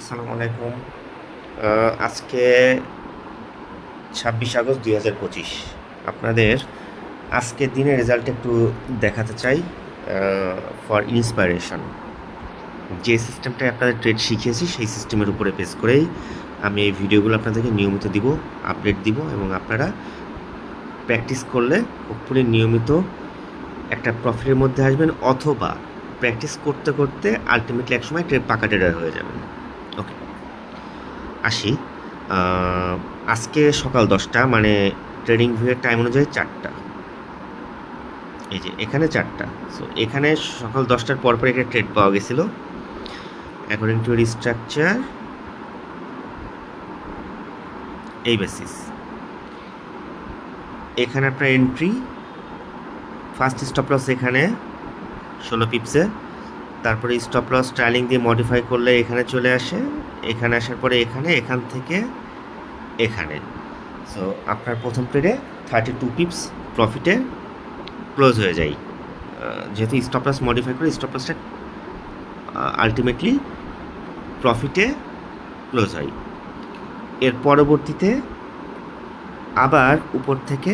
আসসালামু আলাইকুম। আজকে ছাব্বিশ আগস্ট দুই হাজার পঁচিশ। আপনাদের আজকের দিনের রেজাল্ট একটু দেখাতে চাই ফর ইন্সপাইরেশন যে সিস্টেমটা আপনাদের ট্রেড শিখিয়েছি, সেই সিস্টেমের উপরে বেস করেই আমি এই ভিডিওগুলো আপনাদেরকে নিয়মিত দিব আপডেট দিব এবং আপনারা প্র্যাকটিস করলে উপরে নিয়মিত একটা প্রফিটের মধ্যে আসবেন অথবা প্র্যাকটিস করতে করতে আলটিমেটলি একসময় ট্রেড পাকা ট্রেডার হয়ে যাবেন। ওকে আসি। আজকে সকাল দশটা মানে ট্রেডিং ভিউয়ের টাইম অনুযায়ী চারটা। এই যে, এখানে চারটা। সো এখানে সকাল দশটার পর পর একটা ট্রেড পাওয়া গেছিল। অ্যাকর্ডিং টু স্ট্রাকচার এই বেসিস এখানে আপনার এন্ট্রি ফার্স্ট স্টপ লস এখানে, ষোলো পিপসে তারপরে স্টপ লস ট্রায়ালিং দিয়ে মডিফাই করলে এখানে চলে আসে। এখানে আসার পরে এখানে, এখান থেকে এখানে। সো আপনার প্রথম ট্রেডে থার্টি টু পিপস প্রফিটে ক্লোজ হয়ে যায়। যেহেতু স্টপ লস মডিফাই করে স্টপ লসটা আলটিমেটলি প্রফিটে ক্লোজ হয়। এর পরবর্তীতে আবার উপর থেকে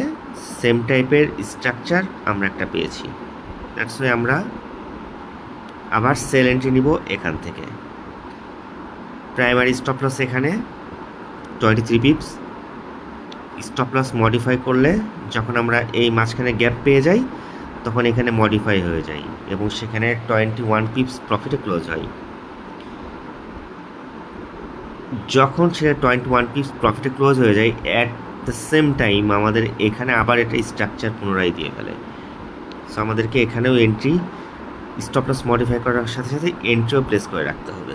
সেম টাইপের স্ট্রাকচার আমরা একটা পেয়েছি। দ্যাটস ওয়াই আমরা আবার সেল এন্ট্রি নিব এখান থেকে। প্রাইমারি স্টপ লস এখানে twenty three pips stop loss modify করলে যখন আমরা এই মাঝখানে গ্যাপ পেয়ে যাই, তখন এখানে মডিফাই হয়ে যায় এবং সেখানে টোয়েন্টি ওয়ান পিপস প্রফিটে ক্লোজ হয়। যখন সেটা টোয়েন্টি ওয়ান পিপস প্রফিটে ক্লোজ হয়ে যায় অ্যাট দ্য সেম টাইম আমাদের এখানে আবার এটা স্ট্রাকচার পুনরায় দিয়ে ফেলে। সো আমাদেরকে এখানেও এন্ট্রি স্টপ লস মডিফাই করার সাথে সাথে এন্ট্রিও প্লেস করে রাখতে হবে।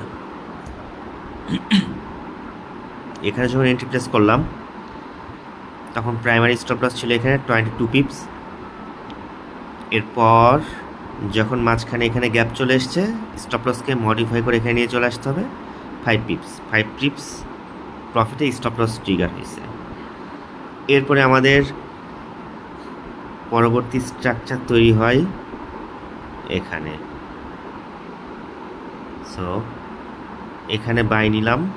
এখানে যখন এন্ট্রি প্লেস করলাম, তখন প্রাইমারি স্টপ লস ছিল এখানে টোয়েন্টি টু পিপস এরপর যখন মাঝখানে এখানে গ্যাপ চলে এসছে স্টপ লসকে মডিফাই করে এখানে নিয়ে চলে আসতে হবে ফাইভ পিপস ফাইভ পিপস প্রফিটে স্টপ লস ট্রিগার হয়েছে। এরপরে আমাদের পরবর্তী স্ট্রাকচার তৈরি হয় এখানে। সো এখানে বাই নিলাম।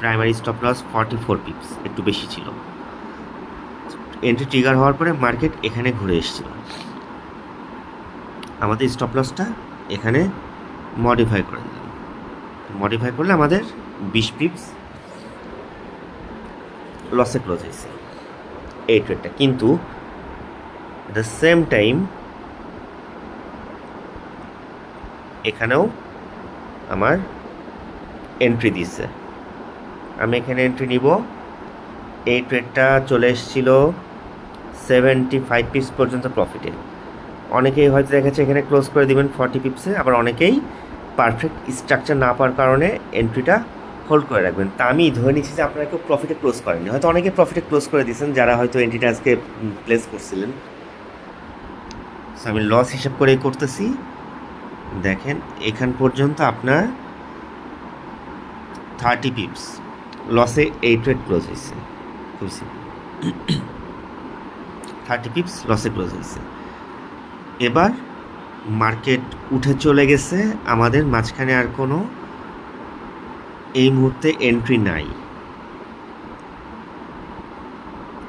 Primary stop loss forty four pips একটু বেশি ছিল। এন্ট্রি ট্রিগার হওয়ার পরে মার্কেট এখানে ঘুরে এসেছিল। আমাদের স্টপ লসটা এখানে মডিফাই করে দিলাম। মডিফাই করলে আমাদের বিশ পিপস লসে ক্লোজ হয়েছে। এই ট্রেডটা কিন্তু দ্য সেম টাইম এখানেও আমার এন্ট্রি দিচ্ছে আমি এখানে এন্ট্রি নিব। এই ট্রেডটা চলে এসেছিল সেভেন্টি ফাইভ পিপস পর্যন্ত প্রফিটে অনেকেই হয়তো দেখেছে, এখানে ক্লোজ করে দিবেন ফর্টি পিপসে আবার অনেকেই পারফেক্ট স্ট্রাকচার না পাওয়ার কারণে এন্ট্রিটা হোল্ড করে রাখবেন। তা আমি ধরে নিচ্ছি যে আপনারা কেউ প্রফিটে ক্লোজ করেননি। হয়তো অনেকে প্রফিটে ক্লোজ করে দিয়েছেন, যারা হয়তো এন্ট্রিটা আজকে প্লেস করছিলেন। আমি লস হিসাব করেই করতেছি। দেখেন, এখান পর্যন্ত আপনার থার্টি পিপস লসে এইট ট্রেড ক্লোজ হয়েছে। খুব থার্টি পিপস লসে ক্লোজ হয়েছে। এবার মার্কেট উঠে চলে গেছে। আমাদের মাঝখানে আর কোনো এই মুহূর্তে এন্ট্রি নাই।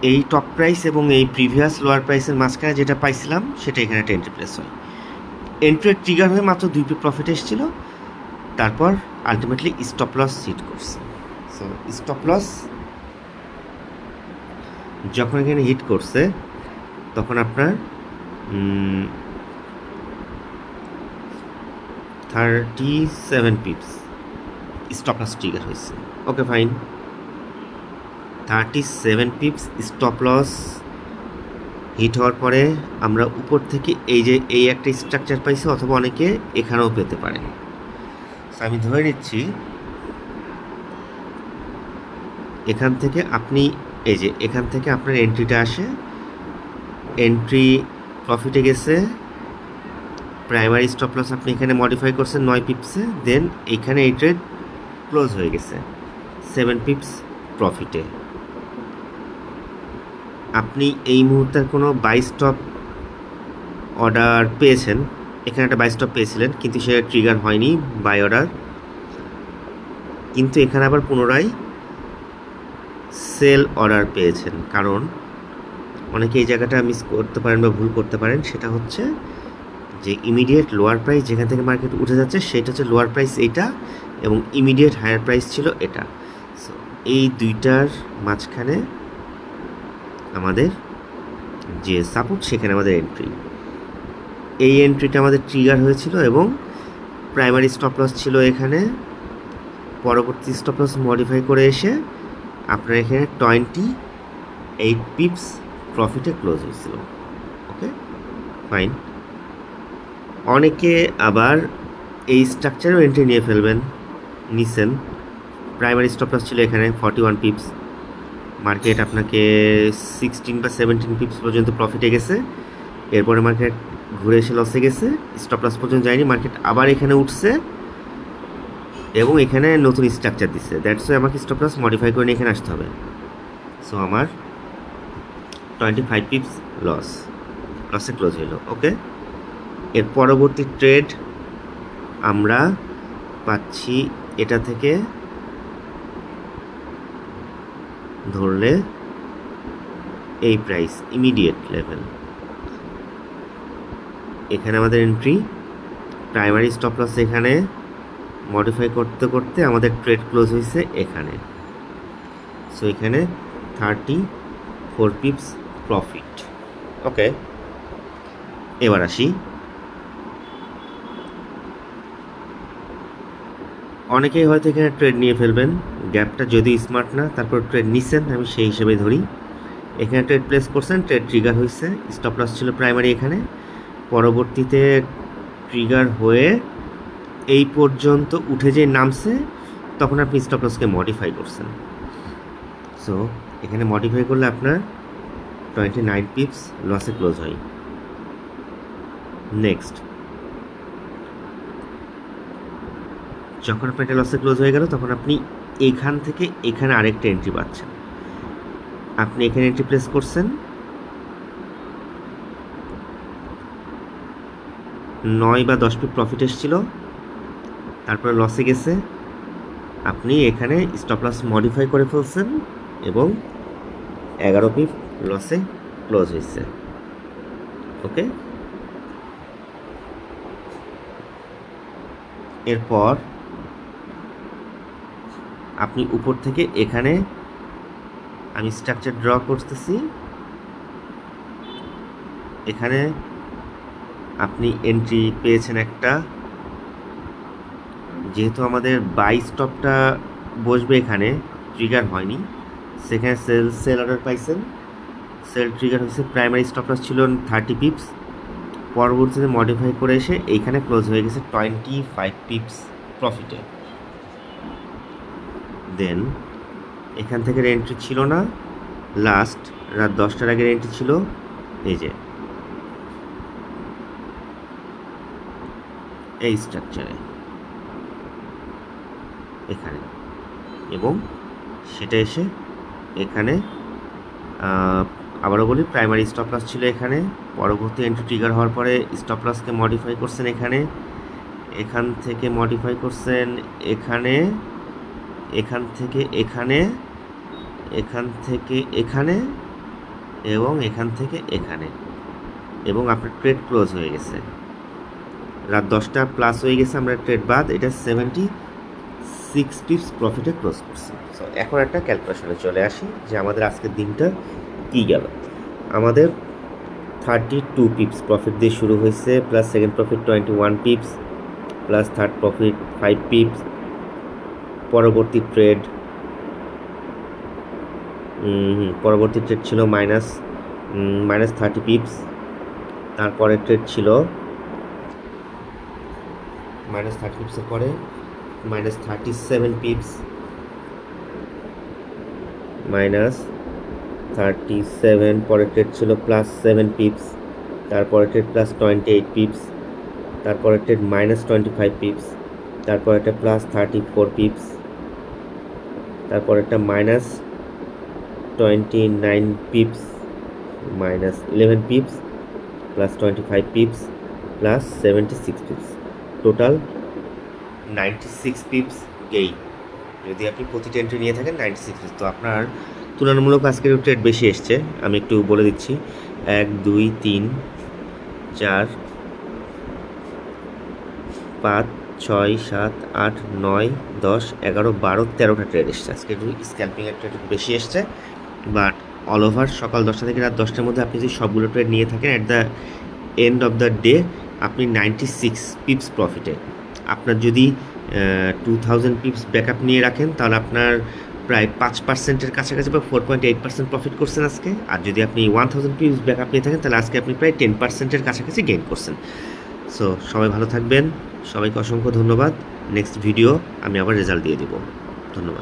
এই টপ প্রাইস এবং এই প্রিভিয়াস লোয়ার প্রাইসের মাঝখানে যেটা পাইছিলাম, সেটা এখানে একটা এন্ট্রি প্লেস হয়। এন্ট্রি ট্রিগার হয়ে মাত্র দুই পি প্রফিট এসেছিল। তারপর আলটিমেটলি স্টপ লস হিট করছে। সো স্টপ লস যখন এখানে হিট করছে, তখন আপনার thirty seven pips stop loss trigger হয়েছে। Okay fine thirty seven pips stop loss hit হওয়ার পরে আমরা উপর থেকে এই যে, এই একটা স্ট্রাকচার পাইছি অথবা অনেকে এখানেও পেতে পারে আমি ধরে নিচ্ছি, এখান থেকে আপনি, এই যে, এখান থেকে আপনার এন্ট্রিটা আসে। এন্ট্রি প্রফিটে গেছে। প্রাইমারি স্টপ লস আপনি এখানে মডিফাই করছেন নয় পিপসে দেন এইখানে এই ট্রেড ক্লোজ হয়ে গেছে। সেভেন পিপস প্রফিটে আপনি এই মুহূর্তে কোনো বাই স্টপ অর্ডার পেয়েছেন? এখানে একটা বাই স্টপ পেয়েছিলেন, কিন্তু সে ট্রিগার হয়নি বাই অর্ডার কিন্তু এখানে আবার পুনরায় সেল অর্ডার পেয়েছেন, কারণ অনেকে এই জায়গাটা মিস করতে পারেন বা ভুল করতে পারেন, সেটা হচ্ছে যে ইমিডিয়েট লোয়ার প্রাইস যেখান থেকে মার্কেট উঠে যাচ্ছে, সেটা হচ্ছে লোয়ার প্রাইস এইটা এবং ইমিডিয়েট হায়ার প্রাইস ছিল এটা। সো এই দুইটার মাঝখানে আমাদের যে সাপোর্ট সেখানে আমাদের এন্ট্রি এই এন্ট্রিটা আমাদের ট্রিগার হয়েছিল এবং প্রাইমারি স্টপ লস ছিল এখানে। পরবর্তী স্টপ লস মডিফাই করে এসে আপনার এখানে টোয়েন্টি এইট পিপস প্রফিটে ক্লোজ হয়েছিল। ওকে ফাইন অনেকে আবার এই স্ট্রাকচারেও এন্ট্রি নিয়ে ফেলবেন, নিছেন। প্রাইমারি স্টপ লস ছিল এখানে ফর্টি ওয়ান পিপস মার্কেট আপনাকে সিক্সটিন বা সেভেন্টিন পিপস পর্যন্ত প্রফিটে গেছে। এরপরে মার্কেট ঘুরে এসে লসে গেছে। স্টপ লস পর্যন্ত যায়নি। মার্কেট আবার এখানে উঠছে এবং এখানে নতুন স্ট্রাকচার দিচ্ছে। দ্যাটস ওয়াই আমাকে স্টপ লস মডিফাই করে এখানে আসতে হবে। সো আমার টোয়েন্টি ফাইভ পিপস লস লসে ক্লোজ হইল ওকে এর পরবর্তী ট্রেড আমরা পাচ্ছি এটা থেকে ধরলে এই প্রাইস ইমিডিয়েট লেভেল এখানে আমাদের এন্ট্রি প্রাইমারি স্টপ লস এখানে মডিফাই করতে করতে আমাদের ট্রেড ক্লোজ হয়েছে এখানে। সো এখানে thirty four pips profit okay এবার আসি। অনেকেই হয়তো এখানে ট্রেড নিয়ে ফেলবেন। গ্যাপটা যদি স্মার্ট না, তারপর ট্রেড নিচ্ছেন আমি সেই হিসেবে ধরি। এখানে ট্রেড প্লেস করছেন ট্রেড ট্রিগার হয়েছে স্টপ লস ছিল প্রাইমারি এখানে। পরবর্তীতে ট্রিগার হয়ে এই পর্যন্ত উঠে যে নামছে, তখন আপনি স্টপ লসকে মডিফাই করছেন। সো এখানে মডিফাই করলে আপনার টোয়েন্টি নাইন পিপস লসে ক্লোজ হয়। নেক্সট যখন আপনার এটা লসে ক্লোজ হয়ে গেল, তখন আপনি এখান থেকে এখানে আরেকটা এন্ট্রি পাচ্ছেন। আপনি এখানে এন্ট্রি প্লেস করছেন। নয় বা দশ পিপ প্রফিট এসেছিল। তারপরে লসে গেছে। আপনি এখানে স্টপ লস মডিফাই করে ফেলছেন এবং এগারো পিপ লসে ক্লোজ হয়েছে। ওকে? এরপর আপনি উপর থেকে এখানে আমি স্ট্রাকচার ড্র করতেছি। এখানে আপনি এন্ট্রি পেয়েছেন একটা। যেহেতু আমাদের বাই স্টপটা বসবে এখানে ট্রিগার হয়নি। সেখানে সেল সেল অর্ডার পাইছেন। সেল ট্রিগার হয়েছে প্রাইমারি স্টপটা ছিল থার্টি পিপস পরবর্তীতে মডিফাই করে এসে এইখানে ক্লোজ হয়ে গেছে টোয়েন্টি ফাইভ পিপস প্রফিটে দেন। এখান থেকে এন্ট্রি ছিল না। লাস্ট রাত দশটার আগের এন্ট্রি ছিল। এই যে। এই স্ট্রাকচারে এখানে। এবং সেটা এসে এখানে আবারও বলি প্রাইমারি স্টপ লস ছিল এখানে। পরবর্তী এন্ট্রি ট্রিগার হওয়ার পরে স্টপ লসকে মডিফাই করছেন এখানে। এখান থেকে মডিফাই করছেন এখানে। এখান থেকে এখানে, এখান থেকে এখানে এবং এখান থেকে এখানে। এবং আপনার ট্রেড ক্লোজ হয়ে গেছে। রাত দশটা প্লাস হয়ে গেছে আমরা ট্রেড বাদ, এটা সেভেন্টি সিক্স টিপস প্রফিটে ক্লোজ করছি। সো এখন একটা ক্যালকুলেশনে চলে আসি যে আমাদের আজকের দিনটা কী গেল। আমাদের থার্টি টু পিপস প্রফিট দিয়ে শুরু হয়েছে plus second profit twenty one pips plus third profit five pips পরবর্তী ট্রেড পরবর্তী ট্রেড ছিল মাইনাস মাইনাস থার্টি পিপস তারপরে ট্রেড ছিল মাইনাস থার্টি পিপসের পরে minus thirty seven pips minus thirty seven পরের ট্রেড ছিল প্লাস সেভেন পিপস তারপরে trade plus twenty eight pips তারপরে trade minus twenty five pips তারপর একটা প্লাস থার্টি ফোর পিপস তারপর একটা minus twenty nine pips minus eleven pips plus twenty five pips plus seventy six pips total ninety six pips gain যদি আপনি প্রতিটা entry নিয়ে থাকেন নাইনটি সিক্স তো আপনার তুলনামূলক আজকের ট্রেড বেশি এসছে। আমি একটু বলে দিচ্ছি। এক, দুই, তিন, চার, পাঁচ ছয়, সাত, আট, নয়, দশ, এগারো, বারো তেরোটা ট্রেড এসছে। আজকে একটু স্ক্যাল্পিংয়ের ট্রেড একটু বেশি এসছে। বাট অল ওভার সকাল দশটা থেকে রাত দশটার মধ্যে আপনি যদি সবগুলো ট্রেড নিয়ে থাকেন at the end of the day আপনি নাইনটি সিক্স পিপস প্রফিটে আপনার যদি টু থাউজেন্ড পিপস ব্যাকআপ নিয়ে রাখেন, তাহলে আপনার প্রায় পাঁচ পার্সেন্টের কাছাকাছি বা four point eight percent profit করছেন আজকে। আর যদি আপনি ওয়ান থাউজেন্ড পিপস ব্যাকআপ নিয়ে থাকেন, তাহলে আজকে আপনি প্রায় টেন পার্সেন্টের কাছাকাছি গেইন করছেন। সো সবাই ভালো থাকবেন। সবাইকে অসংখ্য ধন্যবাদ। নেক্সট ভিডিও আমি আবার রেজাল্ট দিয়ে দেবো। ধন্যবাদ।